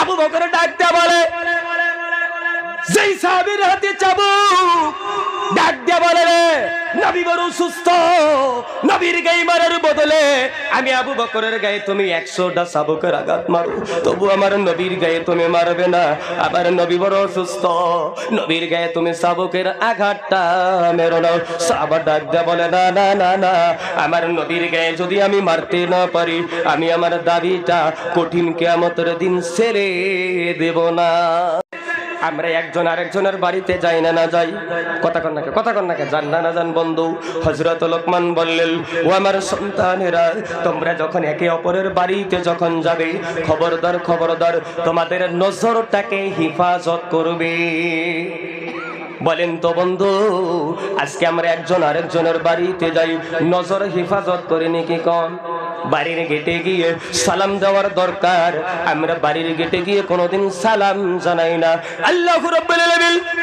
আবু বকরের ডাক যেই সাহাবীর হাতে চাবুক ডাক দেয়া বলে রে, নবী বড় সুস্থ, নবীর গায়ে মারার বদলে আমি আবু বকরের গায়ে তুমি একশোটা চাবুকের আঘাত মারো। তবু আমার নবীর গায়ে তুমি মারবে না, আবার নবী বড় সুস্থ, নবীর গায়ে তুমি চাবুকের আঘাতটা মেরো না। সাহাবা ডাক দেয়া বলে, না না না না, আমার নবীর গায়ে যদি আমি মারতে না পারি, আমি আমার দাবিটা কঠিন কেয়ামতের দিন ছেড়ে দেব না। আমরা একজন আরেকজনের বাড়িতে যাই না না যাই। কথা কন্যাকে কথা কন্যাকে যান না না যান বন্ধু? হজরত লোকমান বললেন, ও আমার সন্তানেরা, তোমরা যখন একে অপরের বাড়িতে যখন যাবে, খবরদার খবরদার, তোমাদের নজরটাকে হিফাজত করবে। বলেন তো বন্ধু, আজকে আমরা একজন আরেকজনের বাড়িতে যাই, নজর হেফাজত করে নাকি কম বাড়ির গেটে গিয়ে সালাম দেওয়ার দরকার। আমরা বাড়ির গেটে গিয়ে কোনোদিন সালাম জানাই না। আল্লাহ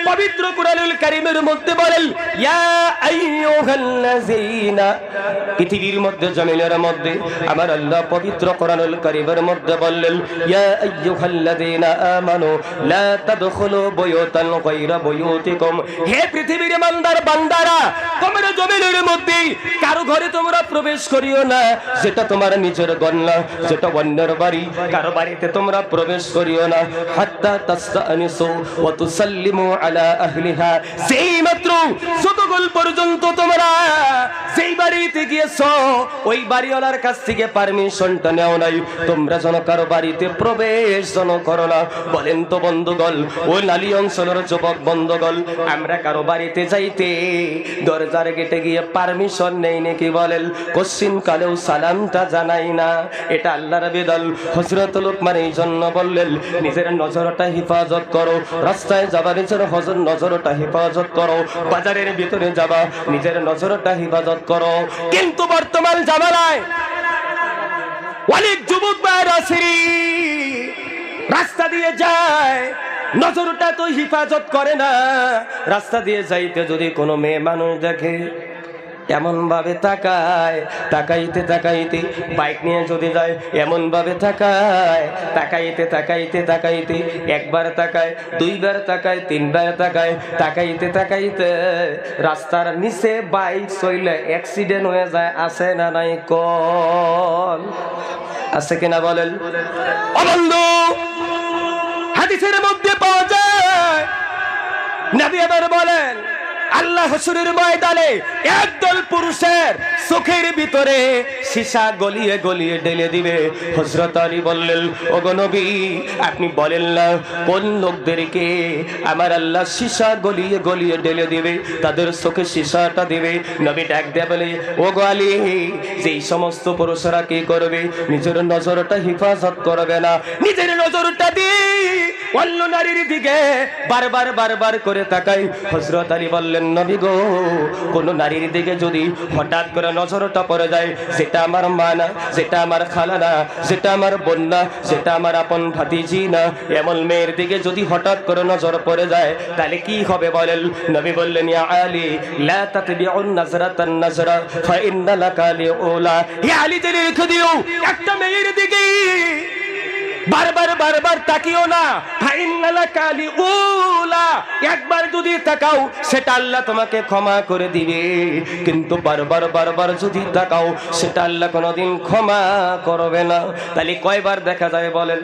পবিত্র কুরআনুল কারীমের মধ্যে বলেন পৃথিবীর মধ্যে মধ্যে, আমার আল্লাহ পবিত্র কোরআনুল মধ্যে বললেন, ইয়া লা তাদখুলু বুয়ুতান গায়রা বুয়ুতিকুম। হে পৃথিবীর ইমানদার বান্দারা, তোমরা জমিনের মধ্যে, কারও ঘরে তোমরা প্রবেশ করিও না। যেটা তোমার নিজের গন্না যেটা অন্যের বাড়ি, কারও বাড়িতে তোমরা প্রবেশ করিও না। হাত্তা তাস্তানিসু ওয়া তুসাল্লিমু আলা আহলিহা। সেই মাত্র যতক্ষণ পর্যন্ত তোমরা সেই বাড়িতে গিয়েছো, ওই বাড়িওয়ালার কাছ থেকে পারমিশনটা নেও নাই। তোমরা যেন কারও বাড়িতে প্রবেশ যেন করো না। বলেন তো বন্ধুগল ওই নালী অঞ্চলের যুবক বন্ধুগল আমরা কারও বাড়িতে যাইতে দরজার গেটে গিয়ে পারমিশন নেই নাকি বলেন? কোশ্চিন কালেও সালামটা জানাই না। এটা আল্লাহর বেদল হজরত লোকমান এই জন্য বললেন, নিজের নজরটা হেফাজত করো। রাস্তায় যাবা, নিজের হজর নজরটা হেফাজত করো। বাজারের ভিতরে যাবা, নিজের নজরটা হেফাজত করো। কিন্তু বর্তমান জামানায় অনেক যুবক আছে রাস্তা দিয়ে যায়, নজরটা তো হিফাজত করে না। রাস্তা দিয়ে যাইতে যদি কোনো মেয়ে মানুষ দেখে এমন ভাবে তাকায়, তাকাইতে তাকাইতে বাইক নিয়ে যদি যায় এমন ভাবে তাকায়, তাকাইতে তাকাইতে তাকাইতে একবার তাকায়, দুইবার তাকায়, তিনবার তাকায়, তাকাইতে তাকাইতে রাস্তার নিচে বাইক চইলে অ্যাক্সিডেন্ট হয়ে যায়, আছে না নাই কল আছে কিনা বলেন? অবন্ধু! হাদিসের মধ্যে পাওয়া যায়, নবী এবার বলেন আল্লাহ হসুরের ময়দানে একদল পুরুষের চোখের ভিতরে সীসা গলিয়ে গলিয়ে ঢেলে দিবে। হজরত আলী বললেন নবী, আপনি বলেন না, কোন লোকদেরকে আমার আল্লাহ সীসা গলিয়ে গলিয়ে ঢেলে দিবে? তাদের চোখে সীসাটা দিবে। নবী ডাক দেয়া বলে, ওগো আলী, যেই সমস্ত পুরুষরা কি করবে? নিজের নজরটা হেফাজত করবে না। নিজের নজরটা দিয়ে অন্য নারীর দিকে বারবার বারবার করে তাকাই হজরত আলী বললেন নবী গো, কোন নারীর দিকে যদি হঠাৎ করে নজরটা পড়ে যায়, সেটা আমার মা না, সেটা আমার খালা না, সেটা আমার বোন না, সেটা আমার আপন ভাতিজি না, এমন মেয়ের দিকে যদি হঠাৎ করে নজর পড়ে যায়, তাহলে কি হবে বলেন? নবী বললেন, ইয়া আলী, লা তাতবিউন নাজরাতান নাজরা ফা ইন্না লাকা লিউলা। ইয়া আলী রেখে দিও, একটা মেয়ের দিকে বারবার বারবার তাকিও না। একবার যদি তাকাও, সেটা আল্লাহ তোমাকে ক্ষমা করে দিবে। কিন্তু বারবার বারবার যদি তাকাও, সেটা আল্লাহ কোনোদিন ক্ষমা করবে না। তাহলে কয়বার দেখা যায় বলেন?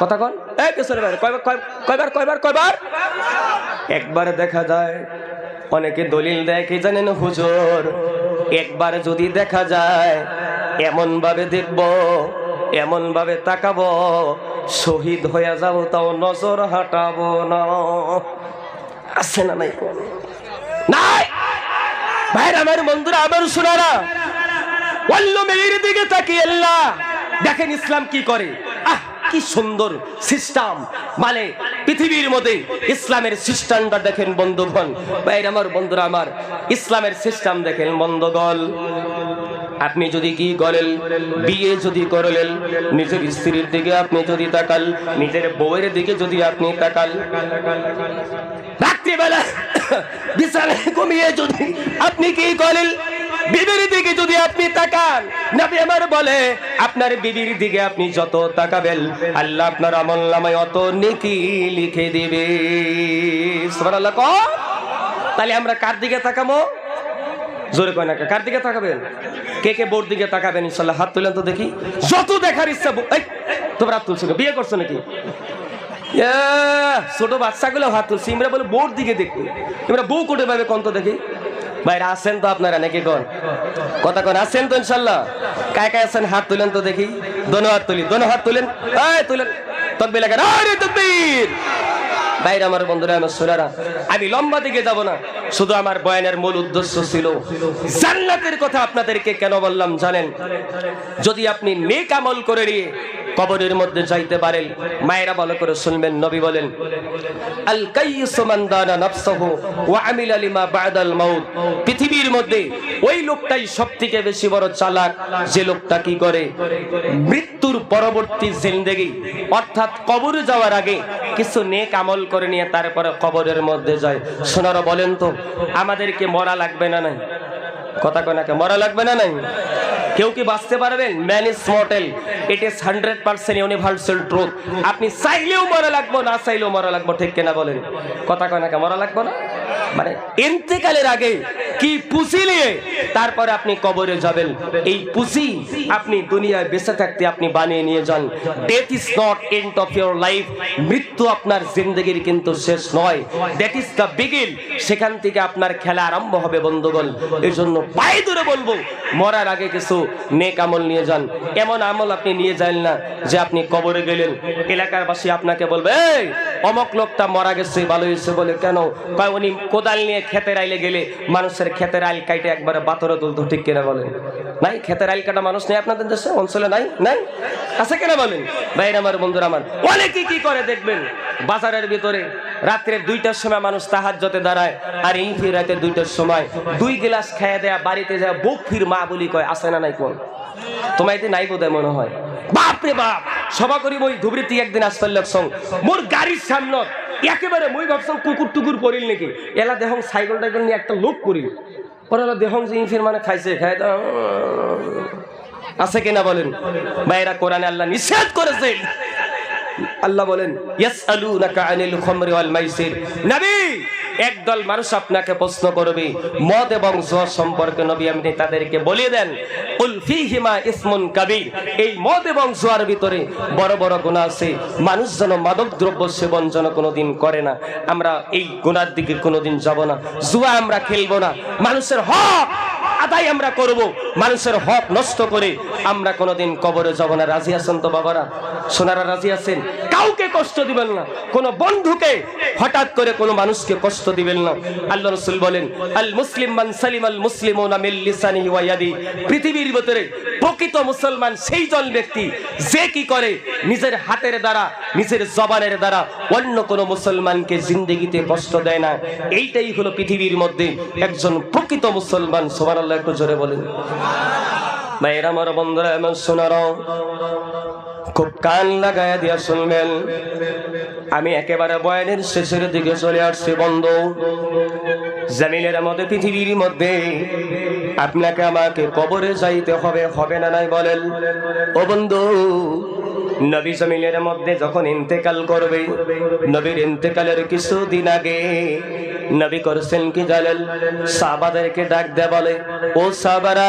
কথা কন। কয়বার কয়বার কয়বার একবার দেখা যায়। অনেকে দলিল দেয়, কি জানেন হুজুর? একবার যদি দেখা যায় এমন ভাবে দেখব এমন ভাবে তাকাবো, শহীদ হয়ে যাব তাও নজর হাঁটাবো না। আছে না নাই নাই! ভাইরা, আমার বন্ধুরা, আমার শোনারা অন্য মেয়ের দিকে তাকিয়ে দেখেন ইসলাম কি করে। আহ! কি সুন্দর সিস্টেম মানে পৃথিবীর মধ্যে ইসলামের সিস্টেমটা দেখেন বন্ধুগণ। ভাইরা আমার, বন্ধুরা আমার, ইসলামের সিস্টেম দেখেন বন্ধুগণ। আপনি যদি কি করেন, বিয়ে যদি করলেন নিজের স্ত্রীর দিকে আপনি যদি তাকাল নিজের বউয়ের দিকে যদি আপনি তাকাল রাত্রিবেলা বিছানায় ঘুমিয়ে যদি আপনি কি করেন বিবির দিকে যদি আপনি তাকান, নবী আমার বলে, আপনার বিবির দিকে আপনি যত তাকাবেন, আল্লাহ আপনার আমল নামায় অত নেকি লিখে দিবে। সুবহানাল্লাহ, কও? তাহলে আমরা কার দিকে তাকাবো? জোরে কয় না কে? কার দিকে তাকাবেন? কে কে বোর দিকে তাকাবেন ইনশাল্লাহ হাত তুলেন তো দেখি। যত দেখার ইচ্ছা এই, তোমরা হাত তুলছো? বিয়ে করছ নাকি? ছোট বাচ্চাগুলো হাত তুলছে। ইমরা বলে, বোর দিকে দেখবে। ইমরা বউ কোটে পাবে কোন তো দেখি। বাইরে আসেন তো আপনারা নাকি কোন? কথা কোন? আসেন তো ইনশাল্লাহ? কায় কায় আছেন? হাত তুলেন তো দেখি। দোনো হাত তুলি। দোনো হাত তুলেন। এই, তুলেন। তকবির লাগেন আরে, তকবির! বাইরে আমার বন্ধুরা, আমার সোনারা, আমি লম্বা দিকে যাব না। শুধু আমার বয়ানের মূল উদ্দেশ্য ছিল, জান্নাতের কথা আপনাদেরকে কেন বললাম জানেন? যদি আপনি নেক আমল করে নিয়ে কবরের মধ্যে যাইতে পারেন। মায়েরা ভালো করে শুনবেন, নবী বলেন আল কাইয়িসু মান দানা নাফসাহু ওয়া আমিলা লিমা বাদাল মাউত। পৃথিবীর মধ্যে ওই লোকটাই সবথেকে বেশি বড় চালাক। যে লোকটা কি করে? মৃত্যুর পরবর্তী জিন্দেগি, অর্থাৎ কবরে যাওয়ার আগে কিছু নেক আমল করে নিয়ে তারপরে কবরের মধ্যে যায়। সোনারা বলেন তো, আমাদেরকে মরা লাগবে না নাই? কথা কয় কে? মরা লাগবে না নাই? কেউ কি বাঁচতে পারবেন? Man is mortal it is hundred percent universal truth আপনি চাইলেও মরা লাগবো, না চাইলেও মরা লাগবো, ঠিক কেনা বলেন? কথা কয় না? মরা লাগবো না? মানে ইন্তেকালের আগে কি পুঁজি নিয়ে? তারপরে আপনি কবরে যাবেন। এই পুঁজি আপনি দুনিয়ায় বেঁচে থাকতে আপনি বানিয়ে নিয়ে যান। Death is not end of your life মৃত্যু আপনার জিন্দগির কিন্তু শেষ নয়। দ্যাট ইজ দ্য বিগিন সেখান থেকে আপনার খেলা আরম্ভ হবে, বন্ধুগণ। এই জন্য পায়ে ধরে বলব, মরার আগে কিছু নেক আমল নিয়ে যান। এমন আমল আপনি নিয়ে যান না যে আপনি কবরে গেলেন। এলাকার বাসী আপনাকে বলবে, এই অমক লোকটা মারা গেছে, ভালো হয়েছে বলে কেন? কয়, উনি কোদাল নিয়ে খেতের আইলে গেলে মানুষের খেতের আইল কাইটে একবারে বাতরে তুলতো, ঠিক কিনা বলেন? নাই খেতের আইল কাটা মানুষ নেই আপনাদের দেশে, অঞ্চলে নাই নাই? আছে কেনা বলেন? ভাইরা আমার বন্ধুরা আমার। অনেকে কি করে দেখবেন? বাজারের ভিতরে রাত্রে দুইটার সময় মানুষ তাহার যতে দাঁড়ায়, আর এই ফির রাতে দুইটার সময় দুই গ্লাস খেয়ে দেয়া বাড়িতে যায় বুক ফির মা বলি কয় আসে না নাই কোন? তোমায় এতে নাই বোধহয় মনে হয়? বাপ রে বাপ! সভা করি মই ধুবড়িতে একদিন আসতে লাগছং মোর গাড়ির সামনে একেবারে মই ভাবছং কুকুর টুকুর পড়িল নাকি। এলা দেহং সাইকেল টাইকেল নিয়ে একটা লোক করিল পরে দেহং যে ইনফির মানে খাইছে খাই আছে কিনা বলেন? ভাইরা কোরআনে আল্লাহ নিষেধ করেছে। আল্লাহ বলেন, ইয়াসআলুনাকা আনিল খামরি ওয়াল মাইসির। নবী! একদল মানুষ আপনাকে প্রশ্ন করবে, মদ এবং জ সম্পর্কে নবী আপনি তাদেরকে বলিয়ে দেন উলফিহিমা ফীহিমা ইসমুন কাবির। এই মদ এবং জোয়ার ভিতরে বড় বড় গুণা আছে। মানুষ যেন মাদক দ্রব্য সেবন যেন কোনোদিন করে না। আমরা এই গুণার দিকে কোনোদিন যাব না। জুয়া আমরা খেলব না। মানুষের হক আদায় আমরা করব। মানুষের হক নষ্ট করে আমরা কোনোদিন কবরে যাব না। রাজি আছেন তো বাবারা? সোনারা রাজি আছেন? কাউকে কষ্ট দিবেন না। কোনো বন্ধুকে হঠাৎ করে কোনো মানুষকে কষ্ট দিবেন না। আল্লাহ রসুল বলেন, আল মুসলিম মান সালিম, আল ইয়াদি। পৃথিবীর ভিতরে প্রকৃত মুসলমান সেই জন ব্যক্তি যে কি করে নিজের হাতের দ্বারা, নিজের জবানের দ্বারা অন্য কোনো মুসলমানকে জিন্দগিতে কষ্ট দেয় না। এইটাই হলো পৃথিবীর মধ্যে একজন প্রকৃত মুসলমান, সুবহানাল্লাহ একটু জোরে বলেন ভাইরা, আমার বন্ধুরা এমন শোনার খুব কান লাগায় দিয়া শুনবেন। আমি একেবারে বয়ানের শেষের দিকে চলে আসছি, বন্ধু। জামিনের মধ্যে পৃথিবীর মধ্যে আপনাকে আমাকে কবরে যাইতে হবে হবে না নাই বলেন। ও বন্ধু নবী জমিনের মধ্যে যখন ইন্তেকাল করবে, নবীর ইন্তেকালের কিছুদিন আগে নবী করছেন কি জানেন সাহাবাদেরকে ডাক দেয়া বলে, ও সাহাবারা,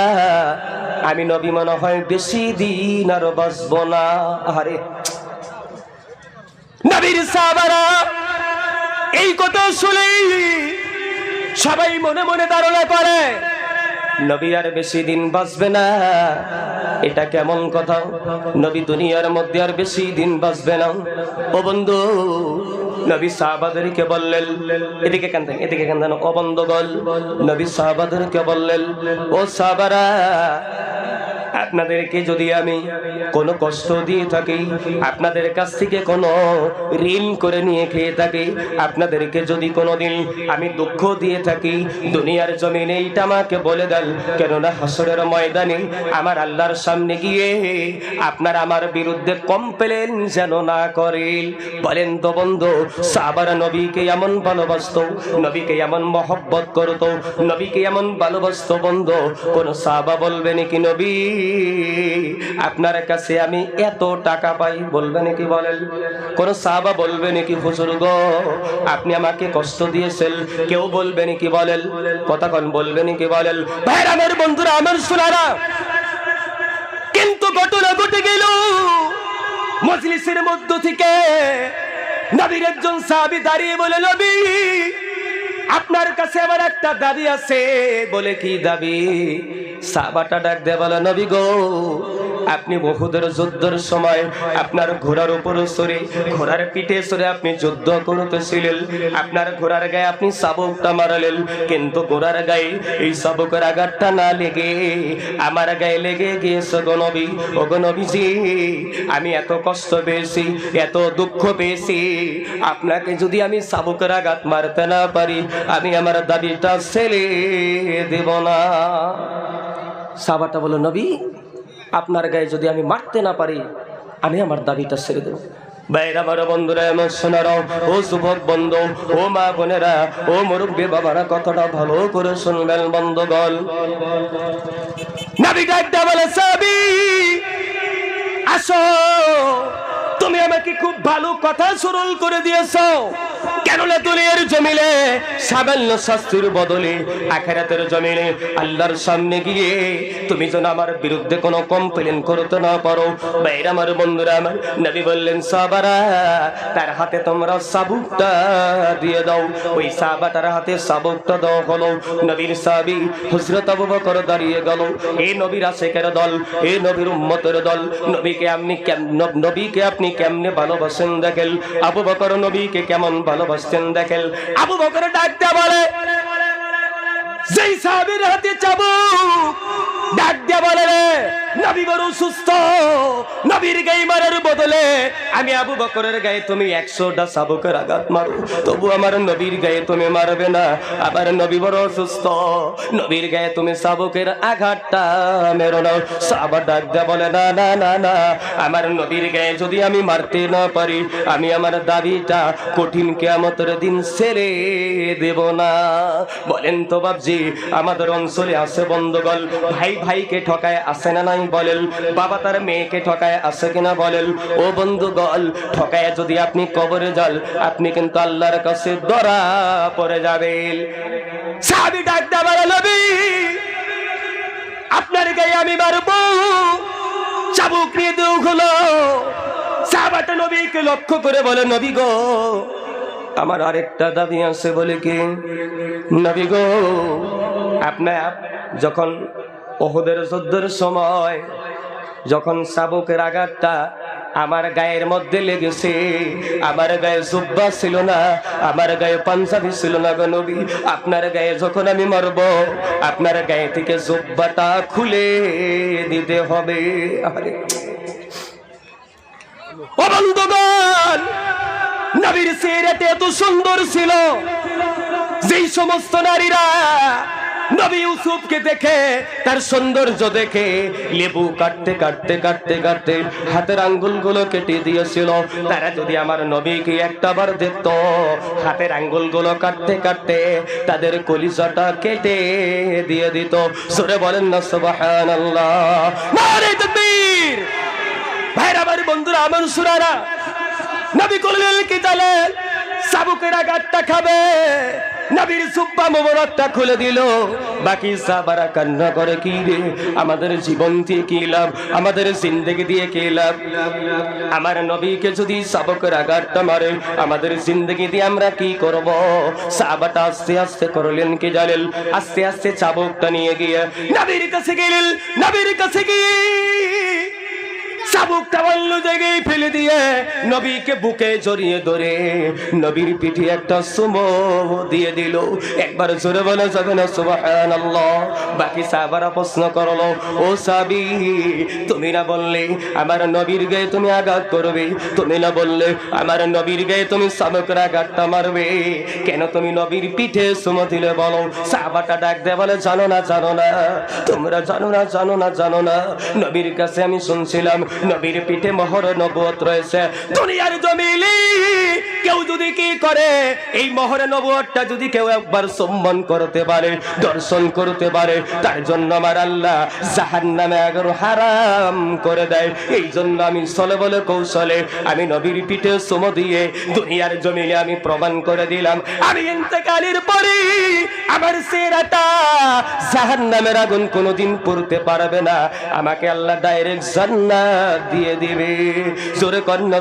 আমি নবী মনে হয় বেশি দিন আর বাঁচবো না। আরে নবীর সাহাবারা এই কথা শুনেই সবাই মনে মনে ধারণা করে নবী আর বেশি দিন বাঁচবে না। এটা কেমন কথা? নবী দুনিয়ার মধ্যে আর বেশি দিন বাঁচবে না। ও বন্ধু, নবী সাহাবাদেরকে বললেন, এদিকে কেন এদিকে কেন ও বল। নবী সাহাবাদেরকে বললেন, ও সাহাবারা আপনাদেরকে যদি আমি কোনো কষ্ট দিয়ে থাকি, আপনাদের কাছ থেকে কোনো ঋণ করে নিয়ে খেয়ে থাকি, আপনাদেরকে যদি কোনো দিন আমি দুঃখ দিয়ে থাকি, দুনিয়ার জমিনে এইটা আমাকে বলে দেন, কেননা হাসরের ময়দানে আমার আল্লাহর সামনে গিয়ে আপনার আমার বিরুদ্ধে কমপ্লেন যেন না করেন বলেন তো বন্ধু সাবার নবীকে এমন ভালোবাসতো, নবীকে এমন মহব্বত করতো, নবীকে এমন ভালোবাসতো বন্ধু, কোন সাহাবা বলবে নাকি নবী? আপনার কাছে আমি এত টাকা পাই বলবে নাকি বলেন? কোন সাহাবা বলবে নাকি হুজুর গো, আপনি আমাকে কষ্ট দিয়েছেন। কেউ বলবে নাকি বলেন? কথা কন বলবে নাকি বলেন? ভাইরা, আমার বন্ধুরা, আমার শোনারা কিন্তু ঘটনা ঘটে গেল মজলিসের মধ্য থেকে। নবীর একজন সাহাবী দাঁড়িয়ে বলে, নবী আপনার কাছে আমার একটা দাবি আছে। বলে কি দাবি? সাবাটা ডাক দে নবী গো আপনি বহুদের যুদ্ধের সময় আপনার ঘোড়ার উপর সরে, ঘোড়ার পিঠে সরে আপনি যুদ্ধ করতেছিলেন। আপনার ঘোড়ার গায়ে আপনি শাবকটা মারালেন, কিন্তু ঘোড়ার গায়ে এই শাবকের আঘাতটা না লেগে, আমার গায়ে লেগে গিয়েছে গনবী ও গনবীজি আমি এত কষ্ট পেয়েছি, এত দুঃখ পেয়েছি। আপনাকে যদি আমি শাবকের আঘাত মারতে না পারি, আমি আমার দাবিটা ছেড়ে দেব না। সাবাটা বলো নবী আপনার গায়ে যদি আমি মারতে না পারি, আমি আমার দাবিটা ছেড়ে দেবো। ও যুবক বন্ধু মা ও কথাটা তুমি আমাকে খুব ভালো কথা সরল করে দিয়েছ। কেননা দুনিয়ার জমিনে সামান্য শাস্তির বদলে আখেরাতের জমিনে আল্লাহর সামনে গিয়ে তুমি যেন আমার বিরুদ্ধে কোনো কমপ্লেন করতে না পারো। বাইরে আমার, বন্ধুরা আমার, নবী বললেন, সাবারা, তার হাতে তোমরা সাবুকটা দিয়ে দাও। ওই সাবাটার হাতে সাবুকটা দাও হলো। নবীর সাবি হজরত আবু বকর দাঁড়িয়ে গেল। এই নবীর আশেকের দল এই নবীর উম্মতের দল। নবীকে আপনি নবীকে আপনি কেমনে ভালোবাসেন দেখেন? আবু বকর নবীকে কেমন ভালোবাসতেন দেখেন। আবু বকর ডাকতে বলে যেই সাহাবীর হাতে চাবুক ডাক দিয়া বলে রে নবী বড় সুস্থ। নবীর গায়ে মারার বদলে আমি আবু বকরের গায়ে তুমি একশোটা সাবুকের আঘাত মারো। তবু আমার নবীর গায়ে তুমি মারবে না। আবার নবী বড় সুস্থ। নবীর গায়ে তুমি সাবুকের আঘাতটা মেরো না। সাবার ডাক বলে, না না না না। আমার নবীর গায়ে যদি আমি মারতে না পারি, আমি আমার দাবিটা কঠিন কেয়ামতের দিন ছেড়ে দেব না। বলেন তো বাবজি আমাদের অঞ্চলে আছে বন্ধগল ভাই ভাইকে ঠকায় আসে না নাই? বলেন বাবা তার মেয়েকে ঠকায় আসে কিনা বলেন? ও বন্ধুগল ঠকায় যদি আপনি কবরে যান, আপনি কিন্তু আল্লাহর কাছে ধরা পড়ে যাবেন। সাবি ডাকতে পারে নবী, আপনার গায়ে আমি মারবো। চাবুক নিয়ে দেও হলো। সাহাবাটা নবীকে লক্ষ্য করে বলে, নবী গো, আমার আরেকটা দাবি আছে বলে কি? নবী গো, আপনার যখন ওহদের যুদ্ধের সময় যখন শাবকের আঘাতটা আমার গায়ের মধ্যে লেগেছে, আমার গায়ে জুব্বা ছিল না, আমার গায়ে পাঞ্জাবি ছিল না গো নবী। আপনার গায়ে যখন আমি মরব, আপনার গায়ে থেকে জুব্বাটা খুলে দিতে হবে। নবীর চেহারাটা এত সুন্দর ছিল। যেই সমস্ত নারীরা নবী ইউসুফকে দেখে, তার সৌন্দর্য দেখে, লেবু কাটতে কাটতে কাটতে কাটতে হাতের আঙ্গুলগুলো কেটে দিয়েছিল। তারা যদি আমার নবীকে একটা বার দেখত, হাতের আঙ্গুলগুলো কাটতে কাটতে তাদের কলিজাটা কেটে দিয়ে দিত। সরে বলেন না, সুবহানাল্লাহ। নারে তাকবীর! ভাইরা, আমার বন্ধুরা, আমার সুরারা নবী করলেন কি জানেন সাবুকের আঘাতটা খাবে? নবীর সুব্বা মোবারকটা খুলে দিল। বাকি সাবারা কান্না করে কি রে? আমাদের জীবন দিয়ে কি লাভ? আমাদের জিন্দগি দিয়ে কি লাভ? আমার নবীকে যদি সাবকের আঘাতটা মারে, আমাদের জিন্দগি দিয়ে আমরা কি করব? সাবাটা আস্তে আস্তে করলেন কি জানেন আস্তে আস্তে চাবকটা নিয়ে গিয়ে, নবীর কাছে গেলেন, নবীর কাছে গিয়ে চাবুকটা অন্য জায়গায় ফেলে দিয়ে নবীকে বুকে জড়িয়ে ধরে নবীর পিঠে একটা সুমো দিয়ে দিল। একবার জোরে বলা যাবে না সুবহানাল্লাহ। বাকি সাহাবারা প্রশ্ন করল, ও সাবি তুমি না বললে আমার নবীর গায়ে তুমি আঘাত করবে? তুমি না বললে আমার নবীর গায়ে তুমি সাবকের আঘাতটা মারবে? কেন তুমি নবীর পিঠে সুমো দিলে বলো? সাহাবাটা ডাক দে বলে, জানো না জানো না, তোমরা জানো না জানো না জানো না। নবীর কাছে আমি শুনছিলাম নবীর পিঠে মহর নবত রয়েছে। দুনিয়ার জমিলি কেউ যদি কি করে, এই মহরে নবতটা যদি কেউ একবার সম্মান করতে পারে, দর্শন করতে পারে, তার জন্য আমার আল্লাহ জাহান নামে আগর হারাম করে দেয়। এই জন্য আমি চলে বলে কৌশলে আমি নবীর পিঠে সুম দিয়ে দুনিয়ার জমিনে আমি প্রমাণ করে দিলাম। আমি ইন্তেকালের পরে আমার সেরাটা জাহান নামের আগুন কোনোদিন পড়তে পারবে না। আমাকে আল্লাহ ডাইরেক্ট জান্নাত দিয়ে দিবে। জোরে কন্যা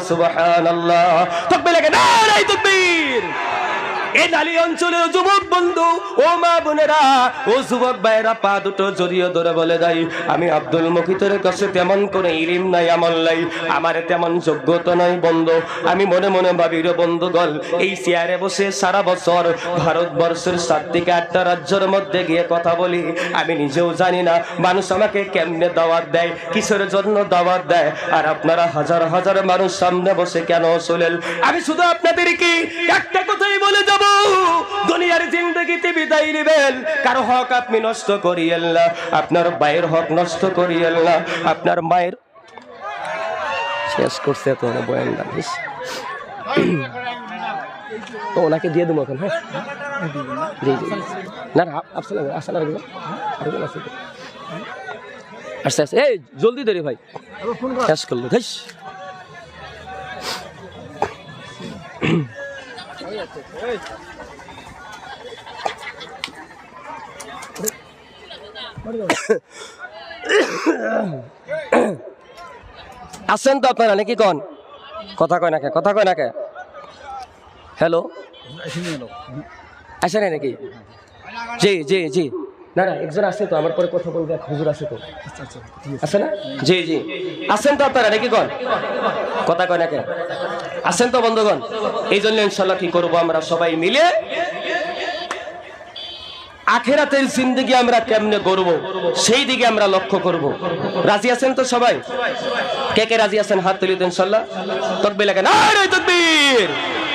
আল্লাহ তকবীর লাগে না তাকবীর। নালী অঞ্চলের যুবক বন্ধু, ও মা বোনেরা, ও যুবক পা দুটো জড়িয়ে ধরে বলে আমি আব্দুল কাছে তেমন ইলিম নাই, আমল নাই, আমার তেমন যোগ্যতা নাই, বন্ধু। আমি মনে মনে এই চেয়ারে বসে সারা বছর ভারতবর্ষের সাত থেকে আটটা রাজ্যের মধ্যে গিয়ে কথা বলি। আমি নিজেও জানি না, মানুষ আমাকে কেমনে দাওয়াত দেয়, কিসের জন্য দাওয়াত দেয়, আর আপনারা হাজার হাজার মানুষ সামনে বসে কেন চলেন? আমি শুধু আপনাদেরকে একটা কথাই বলে যাব দুনিয়ার জিন্দগিতে বিদায় নেবেন। কারও হক আপনি নষ্ট করিয়েন না, আপনার মায়ের হক নষ্ট করিয়েন না, আপনার মায়ের শেষ করছে তো বয়ান তো ওনাকে দিয়ে দেবো এখন হ্যাঁ? না না, আসলে আসলে আর আচ্ছা আচ্ছা এই, জলদি দেরি ভাই। শেষ করল ধাইস আসেন তো আপনারা নাকি কন? কথা কয় নাকে কথা কয় নাকে হ্যালো আসে নাই নাকি? জি জি জি। না না একজন আছে তো আমার পরে কথা বলবে এক হুজুর আছে তো। আছে না? জি জি। আসেন তো আপনারা নাকি কন? কথা কয় নাকে আসেন তো বন্ধুগণ? এই জন্য ইনশাল্লাহ কি করব আমরা সবাই মিলে? আখেরাতের জিন্দগি আমরা কেমনে করব সেই দিকে আমরা লক্ষ্য করব। রাজি আছেন তো সবাই? কে কে রাজি আছেন? হাত তুলি ইনশাল্লাহ তকবির লাগে না তকবীর!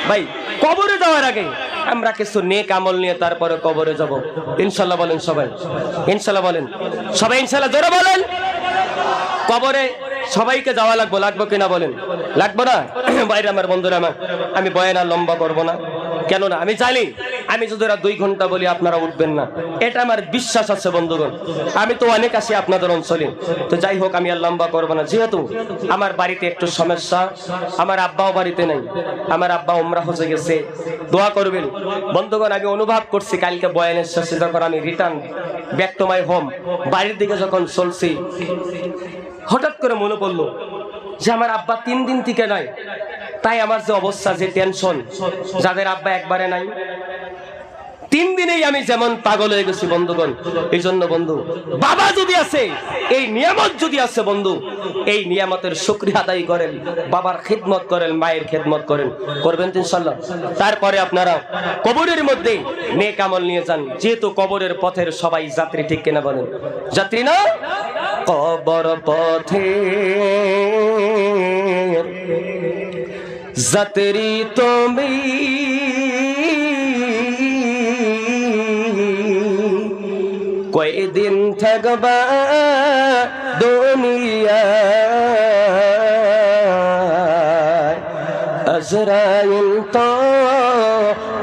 ভাই, কবরে যাওয়ার আগে আমরা কিছু নেক আমল নিয়ে তারপরে কবরে যাব। ইনশাল্লাহ বলেন সবাই। ইনশাল্লাহ বলেন। সবাই ইনশাল্লাহ জোরে বলেন। কবরে সবাইকে যাওয়া লাগবো লাগবো কিনা বলেন। লাগবো না? বাইরে আমার বন্ধুরা আমার, আমি বয়ান আর লম্বা করব না। কেন না আমি জানি আমি যদি ওরা দুই ঘণ্টা বলি, আপনারা উঠবেন না। এটা আমার বিশ্বাস আছে, বন্ধুগণ। আমি তো অনেক আসি আপনাদের অঞ্চলে। তো যাই হোক, আমি আর লম্বা করব না। যেহেতু আমার বাড়িতে একটু সমস্যা, আমার আব্বাও বাড়িতে নেই। আমার আব্বা উমরা হজে গেছে। দোয়া করবেন। বন্ধুগণ, আমি অনুভব করছি, কালকে বয়ানের শেষে যখন আমি রিটার্ন ব্যাক মাই হোম বাড়ির দিকে যখন চলছি, হঠাৎ করে মনে পড়ল যে আমার আব্বা তিন দিন থেকে নাই। তাই আমার যে অবস্থা, যে টেনশন যাদের আব্বা একবারে নাই। তিন দিনেই আমি যেমন পাগল হয়ে গেছি, বন্ধুগণ। এই জন্য, বন্ধু, বাবা যদি আছে, এই নিয়ামত যদি আছে, বন্ধু, এই নিয়ামতের শুক্রিয়া আদায় করেন, বাবার খেদমত করেন, মায়ের খেদমত করেন, করবেন ইনশাল্লাহ তারপরে আপনারা কবরের মধ্যে নেক আমল নিয়ে যান, যেহেতু কবরের পথের সবাই যাত্রী, ঠিক কিনা বলেন? যাত্রী না? কবর পথে যাত্রী তুমি কয়দিন থাকবা দুনিয়া। আজরাইল তো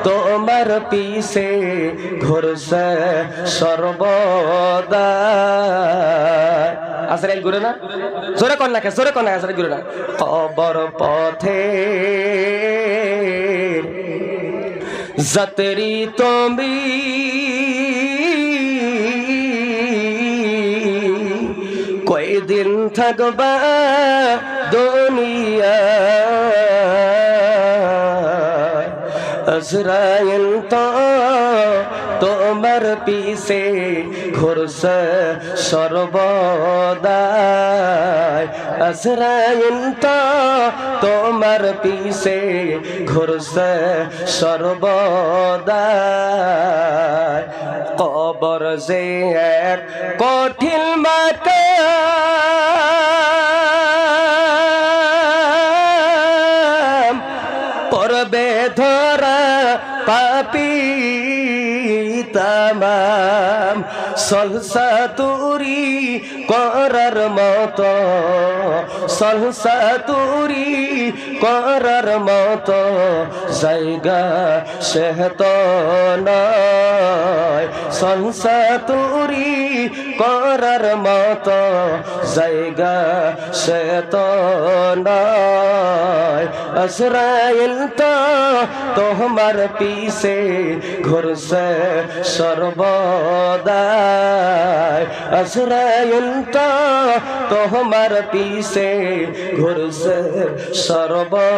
তোমার পিছে ঘুরছে সর্বদা। আজরাইল ঘুরে না? জোরে কর না জোরে কর না আজরাইল ঘুরে না। কবর পথে যাত্রী তুমি দিন থাকবা দুনিয়া। তো তোমার পিসে ঘোরস সর্বদা আজরাইল তো তোমার পিসে ঘোরস সর্বদা কবর যে কঠিন মাতা সলসা তুরি করার মত সলসা তুরি করার মত, জায়গা সেহত নয়। সলসা তুরি করার মত, জায়গা নয়। আসরাইল তো তোমার পিছে ঘুরছে সর্বদাই আসরাইল তো তোমার পিছে ঘুরছে সর্বদাই